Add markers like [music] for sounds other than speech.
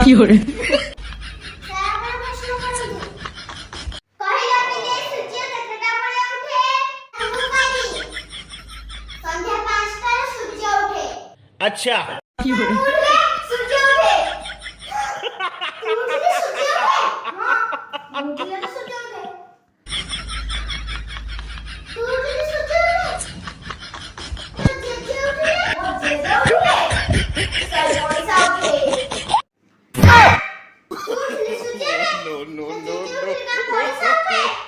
কি করে আচ্ছা। কি হরে সূর্য ওঠে [laughs] no, no, no, no.